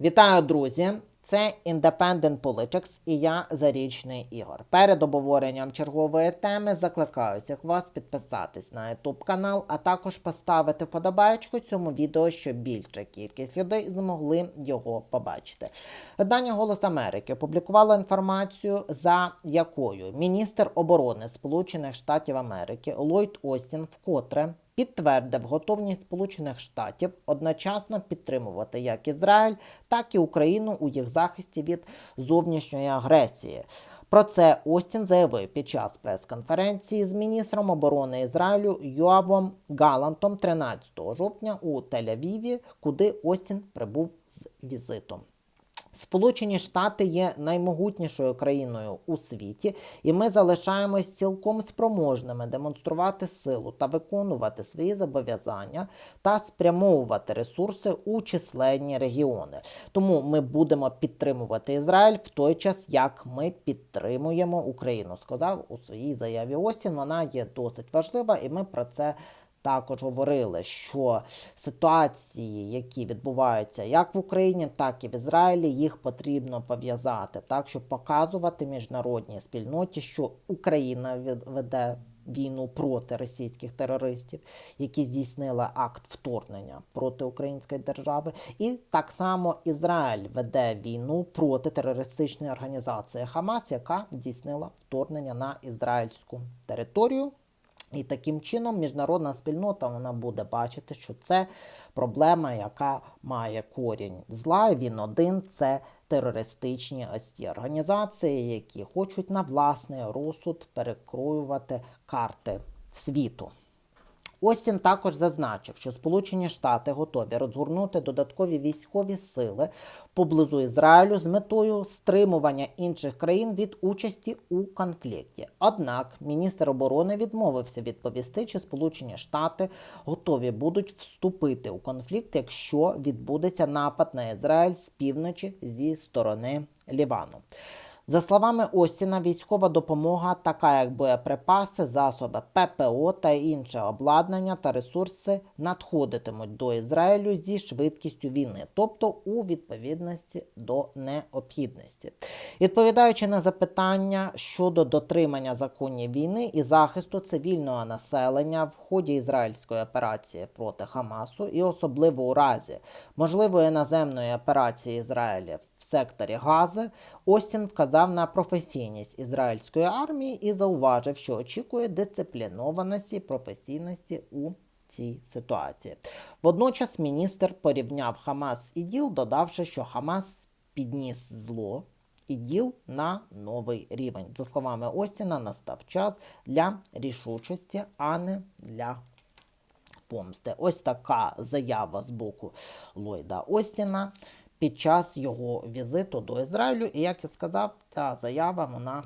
Вітаю, друзі! Це Independent Politics і я Зарічний Ігор. Перед обговоренням чергової теми закликаю всіх вас підписатись на YouTube канал, а також поставити вподобайку цьому відео, щоб більша кількість людей змогли його побачити. Видання Голос Америки опублікувало інформацію, за якою міністр оборони Сполучених Штатів Америки Ллойд Остін вкотре підтвердив готовність Сполучених Штатів одночасно підтримувати як Ізраїль, так і Україну у їх захисті від зовнішньої агресії. Про це Остін заявив під час прес-конференції з міністром оборони Ізраїлю Йоавом Галантом 13 жовтня у Тель-Авіві, куди Остін прибув з візитом. Сполучені Штати є наймогутнішою країною у світі, і ми залишаємось цілком спроможними демонструвати силу та виконувати свої зобов'язання та спрямовувати ресурси у численні регіони. Тому ми будемо підтримувати Ізраїль в той час, як ми підтримуємо Україну. Сказав у своїй заяві Осін. Вона є досить важлива, і ми про це також говорили, що ситуації, які відбуваються як в Україні, так і в Ізраїлі, їх потрібно пов'язати, так щоб показувати міжнародній спільноті, що Україна веде війну проти російських терористів, які здійснили акт вторгнення проти української держави, і так само Ізраїль веде війну проти терористичної організації Хамас, яка здійснила вторгнення на ізраїльську територію. І таким чином міжнародна спільнота вона буде бачити, що це проблема, яка має корінь зла. Він один це терористичні ось ті організації, які хочуть на власний розсуд перекроювати карти світу. Остін також зазначив, що Сполучені Штати готові розгорнути додаткові військові сили поблизу Ізраїлю з метою стримування інших країн від участі у конфлікті. Однак міністр оборони відмовився відповісти, чи Сполучені Штати готові будуть вступити у конфлікт, якщо відбудеться напад на Ізраїль з півночі зі сторони Лівану. За словами Остіна, військова допомога, така як боєприпаси, засоби ППО та інше обладнання та ресурси надходитимуть до Ізраїлю зі швидкістю війни, тобто у відповідності до необхідності. Відповідаючи на запитання щодо дотримання законів війни і захисту цивільного населення в ході ізраїльської операції проти Хамасу, і особливо у разі можливої наземної операції Ізраїля в секторі Гази, Остін вказав на професійність ізраїльської армії і зауважив, що очікує дисциплінованості, професійності у цій ситуації. Водночас міністр порівняв Хамас і ДІЛ, додавши, що Хамас підніс зло і діл на новий рівень. За словами Остіна, настав час для рішучості, а не для помсти. Ось така заява з боку Ллойда Остіна під час його візиту до Ізраїлю. І як я сказав, ця заява вона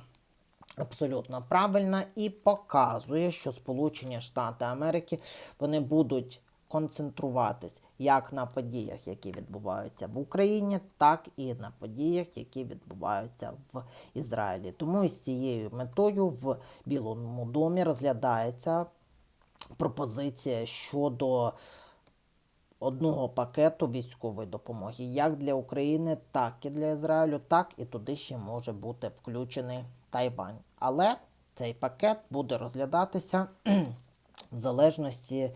абсолютно правильна і показує, що Сполучені Штати Америки вони будуть концентруватись як на подіях, які відбуваються в Україні, так і на подіях, які відбуваються в Ізраїлі. Тому із цією метою в Білому домі розглядається пропозиція щодо одного пакету військової допомоги, як для України, так і для Ізраїлю, так і туди ще може бути включений Тайвань. Але цей пакет буде розглядатися в залежності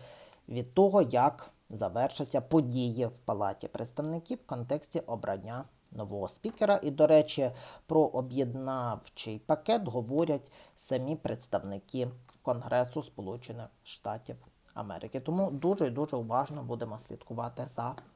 від того, як завершаться події в Палаті представників в контексті обрання нового спікера. І, до речі, про об'єднавчий пакет говорять самі представники Конгресу Сполучених Штатів Америки. Тому дуже дуже уважно будемо слідкувати за